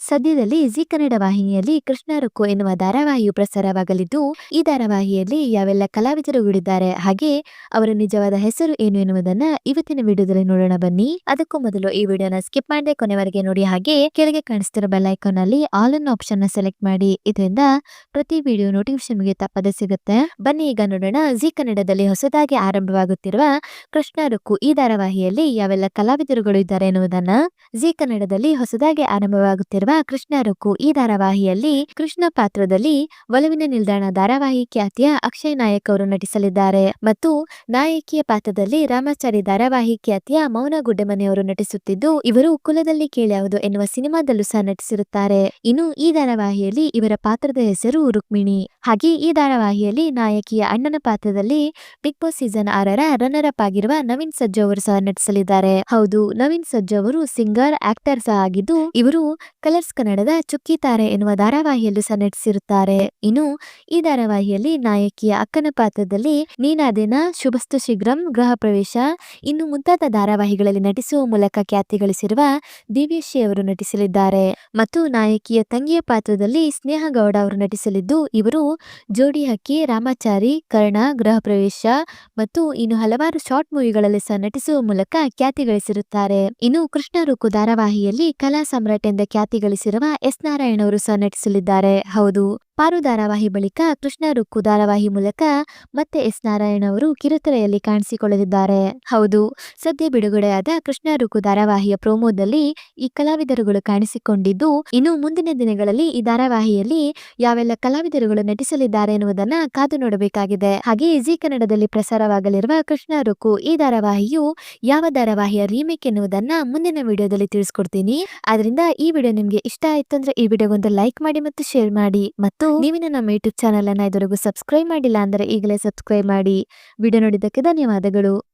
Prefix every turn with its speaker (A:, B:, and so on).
A: ಸದ್ಯದಲ್ಲಿ ಜಿ ಕನ್ನಡ ವಾಹಿನಿಯಲ್ಲಿ ಕೃಷ್ಣ ರುಕ್ಕು ಎನ್ನುವ ಧಾರಾವಾಹಿಯು ಪ್ರಸಾರವಾಗಲಿದ್ದು, ಈ ಧಾರಾವಾಹಿಯಲ್ಲಿ ಯಾವೆಲ್ಲ ಕಲಾವಿದರು ಕಲಾವಿದರುಗಳಿದ್ದಾರೆ ಹಾಗೆ ಅವರ ನಿಜವಾದ ಹೆಸರು ಏನು ಎನ್ನುವುದನ್ನ ಇವತ್ತಿನ ವಿಡಿಯೋದಲ್ಲಿ ನೋಡೋಣ ಬನ್ನಿ. ಅದಕ್ಕೂ ಮೊದಲು ಈ ವಿಡಿಯೋನ ಸ್ಕಿಪ್ ಮಾಡದೆ ಕೊನೆವರೆಗೆ ನೋಡಿ, ಹಾಗೆ ಕೆಳಗೆ ಕಾಣಿಸ್ತಿರೋ ಬೆಲ್ ಐಕಾನ್ ಅಲ್ಲಿ ಆಲ್ ಅನ್ ಆಪ್ಷನ್ನ ಸೆಲೆಕ್ಟ್ ಮಾಡಿ. ಇದರಿಂದ ಪ್ರತಿ ವಿಡಿಯೋ ನೋಟಿಫಿಕೇಶನ್ಗೆ ತಪ್ಪದೆ ಸಿಗುತ್ತೆ. ಬನ್ನಿ, ಈಗ ನೋಡೋಣ ಜಿ ಕನ್ನಡದಲ್ಲಿ ಹೊಸದಾಗಿ ಆರಂಭವಾಗುತ್ತಿರುವ ಕೃಷ್ಣ ರುಕ್ಕು ಈ ಧಾರಾವಾಹಿಯಲ್ಲಿ ಯಾವೆಲ್ಲ ಕಲಾವಿದರುಗಳು ಇದ್ದಾರೆ ಎನ್ನುವುದನ್ನ. ಜಿ ಕನ್ನಡದಲ್ಲಿ ಹೊಸದಾಗಿ ಆರಂಭವಾಗುತ್ತಿರುವ ಕೃಷ್ಣ ರುಕ್ಕು ಈ ಧಾರಾವಾಹಿಯಲ್ಲಿ ಕೃಷ್ಣ ಪಾತ್ರದಲ್ಲಿ ಒಲವಿನ ನಿಲ್ದಾಣ ಧಾರಾವಾಹಿ ಖ್ಯಾತಿಯ ಅಕ್ಷಯ್ ನಾಯಕ್ ಅವರು ನಟಿಸಲಿದ್ದಾರೆ. ಮತ್ತು ನಾಯಕಿಯ ಪಾತ್ರದಲ್ಲಿ ರಾಮಾಚಾರಿ ಧಾರಾವಾಹಿ ಖ್ಯಾತಿಯ ಮೌನ ಗುಡ್ಡಮನೆಯವರು ನಟಿಸುತ್ತಿದ್ದು, ಇವರು ಕುಲದಲ್ಲಿ ಕೇಳ್ಯಾವುದು ಎನ್ನುವ ಸಿನಿಮಾದಲ್ಲೂ ಸಹ ನಟಿಸಿರುತ್ತಾರೆ. ಇನ್ನು ಈ ಧಾರಾವಾಹಿಯಲ್ಲಿ ಇವರ ಪಾತ್ರದ ಹೆಸರು ರುಕ್ಮಿಣಿ. ಹಾಗೆ ಈ ಧಾರಾವಾಹಿಯಲ್ಲಿ ನಾಯಕಿಯ ಅಣ್ಣನ ಪಾತ್ರದಲ್ಲಿ ಬಿಗ್ ಬಾಸ್ ಸೀಸನ್ ಆರರ ರನ್ನರ್ ಅಪ್ ಆಗಿರುವ ನವೀನ್ ಸಜ್ಜು ಅವರು ಸಹ ನಟಿಸಲಿದ್ದಾರೆ. ಹೌದು, ನವೀನ್ ಸಜ್ಜು ಅವರು ಸಿಂಗರ್, ಆಕ್ಟರ್ ಸಹ ಆಗಿದ್ದು, ಇವರು ಕಲರ್ಸ್ ಕನ್ನಡದ ಚುಕ್ಕಿ ತಾರೆ ಎನ್ನುವ ಧಾರಾವಾಹಿಯಲ್ಲೂ ಸಹ ನಟಿಸಿರುತ್ತಾರೆ. ಇನ್ನು ಈ ಧಾರಾವಾಹಿಯಲ್ಲಿ ನಾಯಕಿಯ ಅಕ್ಕನ ಪಾತ್ರದಲ್ಲಿ ನೀನಾದಿನ, ಶುಭಸ್ತು ಶೀಘ್ರಂ ಗೃಹ ಪ್ರವೇಶ, ಇನ್ನು ಮುಂತಾದ ಧಾರಾವಾಹಿಗಳಲ್ಲಿ ನಟಿಸುವ ಮೂಲಕ ಖ್ಯಾತಿ ಗಳಿಸಿರುವ ದಿವ್ಯಶ್ರೀ ಅವರು ನಟಿಸಲಿದ್ದಾರೆ. ಮತ್ತು ನಾಯಕಿಯ ತಂಗಿಯ ಪಾತ್ರದಲ್ಲಿ ಸ್ನೇಹ ಗೌಡ ಅವರು ನಟಿಸಲಿದ್ದು, ಇವರು ಜೋಡಿ ಹಕ್ಕಿ, ರಾಮಾಚಾರಿ, ಕರ್ಣ, ಗೃಹ ಪ್ರವೇಶ ಮತ್ತು ಇನ್ನು ಹಲವಾರು ಶಾರ್ಟ್ ಮೂವಿಗಳಲ್ಲಿ ಸಹ ನಟಿಸುವ ಮೂಲಕ ಖ್ಯಾತಿ ಗಳಿಸಿರುತ್ತಾರೆ. ಇನ್ನು ಕೃಷ್ಣ ರುಕು ಧಾರಾವಾಹಿಯಲ್ಲಿ ಕಲಾ ಸಾಮ್ರಾಟ್ ಎಂದ ಖ್ಯಾತಿ ಗಳಿಸಿರುವ ಎಸ್ ನಾರಾಯಣ ಅವರು ಸಹ ನಟಿಸಲಿದ್ದಾರೆ. ಹೌದು. ಪಾರು ಧಾರಾವಾಹಿ ಬಳಿಕ ಕೃಷ್ಣ ರುಕ್ಕು ಧಾರಾವಾಹಿ ಮೂಲಕ ಮತ್ತೆ ಎಸ್ ನಾರಾಯಣ ಅವರು ಕಿರುತೆರೆಯಲ್ಲಿ ಕಾಣಿಸಿಕೊಳ್ಳಲಿದ್ದಾರೆ. ಹೌದು, ಸದ್ಯ ಬಿಡುಗಡೆಯಾದ ಕೃಷ್ಣ ರುಕ್ಕು ಧಾರಾವಾಹಿಯ ಪ್ರೋಮೋದಲ್ಲಿ ಈ ಕಲಾವಿದರುಗಳು ಕಾಣಿಸಿಕೊಂಡಿದ್ದು, ಇನ್ನು ಮುಂದಿನ ದಿನಗಳಲ್ಲಿ ಈ ಧಾರಾವಾಹಿಯಲ್ಲಿ ಯಾವೆಲ್ಲ ಕಲಾವಿದರುಗಳು ನಟಿಸಲಿದ್ದಾರೆ ಎನ್ನುವುದನ್ನ ಕಾದು ನೋಡಬೇಕಾಗಿದೆ. ಹಾಗೆ ಜಿ ಕನ್ನಡದಲ್ಲಿ ಪ್ರಸಾರವಾಗಲಿರುವ ಕೃಷ್ಣ ರುಕ್ಕು ಈ ಧಾರಾವಾಹಿಯು ಯಾವ ಧಾರಾವಾಹಿಯ ರೀಮೇಕ್ ಎನ್ನುವುದನ್ನ ಮುಂದಿನ ವಿಡಿಯೋದಲ್ಲಿ ತಿಳಿಸ್ಕೊಡ್ತೀನಿ. ಆದ್ರಿಂದ ಈ ವಿಡಿಯೋ ನಿಮ್ಗೆ ಇಷ್ಟ ಆಯ್ತು ಅಂದ್ರೆ ಈ ವಿಡಿಯೋಗೊಂದು ಲೈಕ್ ಮಾಡಿ ಮತ್ತು ಶೇರ್ ಮಾಡಿ. ಮತ್ತು ನೀವಿನ ನಮ್ಮ ಯೂಟ್ಯೂಬ್ ಚಾನಲ್ ಅನ್ನ ಇದುವರೆಗೂ ಸಬ್ಸ್ಕ್ರೈಬ್ ಮಾಡಿಲ್ಲ ಅಂದ್ರೆ ಈಗಲೇ ಸಬ್ಸ್ಕ್ರೈಬ್ ಮಾಡಿ. ವಿಡಿಯೋ ನೋಡಿದ್ದಕ್ಕೆ ಧನ್ಯವಾದಗಳು.